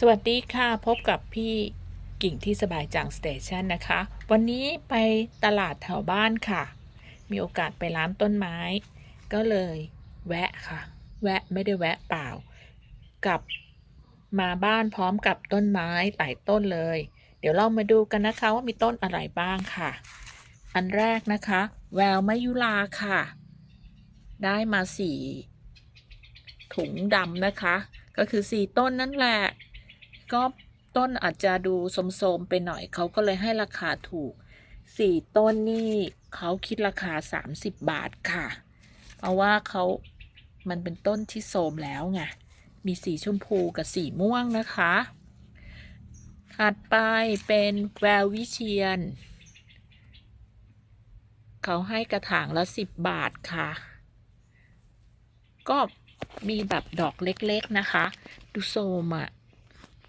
สวัสดีค่ะ พบกับพี่กิ่งที่สบายจังสเตชันนะคะ วันนี้ไปตลาดแถวบ้านค่ะ มีโอกาสไปร้านต้นไม้ ก็เลยแวะค่ะ แวะไม่ได้แวะเปล่ากลับมาบ้านพร้อมกับต้นไม้หลายต้นเลย เดี๋ยวเรามาดูกันนะคะว่ามีต้นอะไรบ้างค่ะ อันแรกนะคะ แววมยุราค่ะ ได้มาสี่ถุงดำนะคะ ก็คือสี่ต้นนั่นแหละ ก็ต้นอาจจะดูโสมๆไปหน่อยเขาก็เลยให้ราคาถูกสี่ต้นนี่เขาคิดราคา30บาทค่ะ เพราะว่าเขามันเป็นต้นที่โสมแล้วไงมีสีชมพูกับสีม่วงนะคะ ถัดไปเป็นแวววิเชียน เขาให้กระถางละ10บาทค่ะ ก็มีแบบดอกเล็กๆนะคะ ดูโซมอะ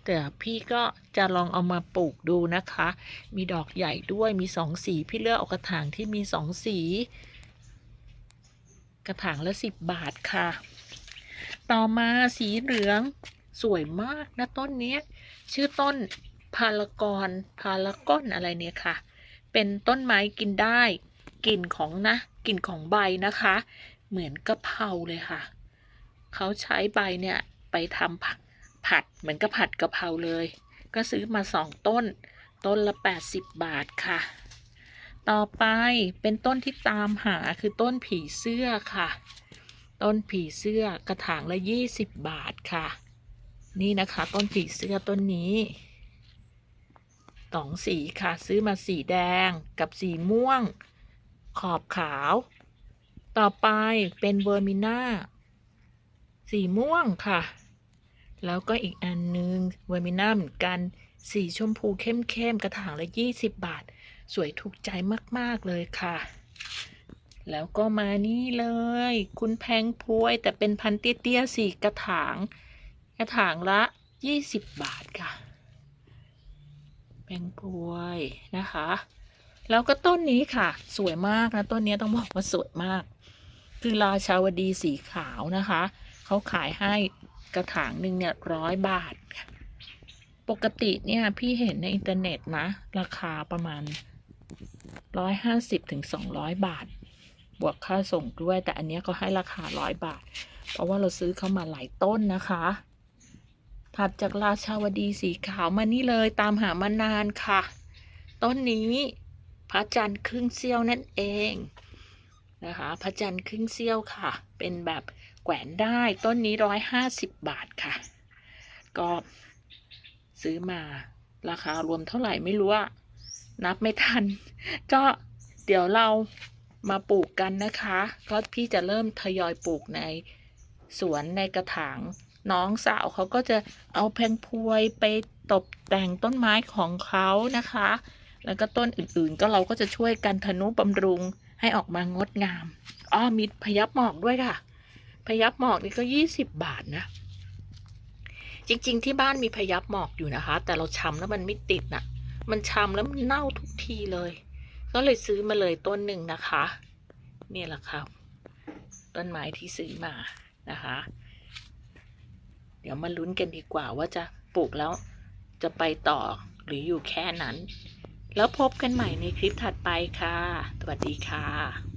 แต่พี่ก็จะลองเอามาปลูกดูนะคะ มีดอกใหญ่ด้วยมีสองสีพี่เลือกเอากระถางที่มีสองสี กระถางละสิบบาทค่ะ ต่อมาสีเหลืองสวยมากนะต้นนี้ชื่อต้นพารากอนพารากอนอะไรเนี่ยค่ะ เป็นต้นไม้กินได้กลิ่นของนะกลิ่นของใบนะคะ เหมือนกะเพราเลยค่ะ เขาใช้ใบเนี่ยไปทำผัด ผัดเหมือนกับผัดกะเพราเลย ก็ซื้อมาสองต้น ต้นละ 80 บาทค่ะ ต่อไปเป็นต้นที่ตามหาคือต้นผีเสื้อค่ะ ต้นผีเสื้อกระถางละ 20 บาทค่ะ นี่นะคะ ต้นผีเสื้อต้นนี้สองสีค่ะ ซื้อมาสีแดงกับสีม่วง ขอบขาว ต่อไปเป็นเวอร์มิน่าสีม่วงค่ะ แล้วก็อีกอันนึงเวอร์มิน่าเหมือนกันสีชมพูเข้มๆกระถางละ 20 บาท สวยถูกใจมากๆเลยค่ะ แล้วก็มานี่เลย คุณแพงพวยแต่เป็นพันเตี้ยๆสี่กระถาง กระถางละ 20 บาทค่ะ แพงพวยนะคะ แล้วก็ต้นนี้ค่ะ สวยมากนะ ต้นนี้ต้องบอกว่าสวยมาก คือราชาวดีสีขาวนะคะ เขาขายให้ กระถางหนึ่งเนี่ยร้อยบาทค่ะปกติเนี่ยพี่เห็นในอินเทอร์เน็ตนะ ราคาประมาณร้อยห้าสิบถึงสองร้อยบาท บวกค่าส่งด้วย แต่อันเนี้ยเขาให้ราคาร้อยบาท เพราะว่าเราซื้อเข้ามาหลายต้นนะคะ ถัดจากราชาวดีสีขาวมานี่เลยตามหามานานค่ะ ต้นนี้พระจันทร์ครึ่งเสี้ยวนั่นเอง นะคะพระจันทร์ครึ่งเสี้ยวค่ะ เป็นแบบแขวนได้ต้นนี้ร้อยห้าสิบบาทค่ะ ก็ซื้อมาราคารวมเท่าไหร่ไม่รู้อะนับไม่ทัน ก็เดี๋ยวเรามาปลูกกันนะคะก็พี่จะเริ่มทยอยปลูกในสวนในกระถางน้องสาวเขาก็จะเอาแพงพวยไปตกแต่งต้นไม้ของเขานะคะ แล้วก็ต้นอื่นๆ ก็เราก็จะช่วยกันทนุบำรุง ให้ออกมางดงามอ้อมีพยับหมอกด้วยค่ะ พยับหมอกนี่ก็ยี่สิบบาทนะ จริง ๆ ที่บ้านมีพยับหมอกอยู่นะคะ แต่เราชำแล้วมันไม่ติดน่ะ มันชำแล้วมันเน่าทุกทีเลย ก็เลยซื้อมาเลยต้นหนึ่งนะคะนี่แหละครับ ต้นไม้ที่ซื้อมานะคะ เดี๋ยวมาลุ้นกันดีกว่าว่าจะปลูกแล้วจะไปต่อหรืออยู่แค่นั้น แล้วพบกันใหม่ในคลิปถัดไปค่ะ สวัสดีค่ะ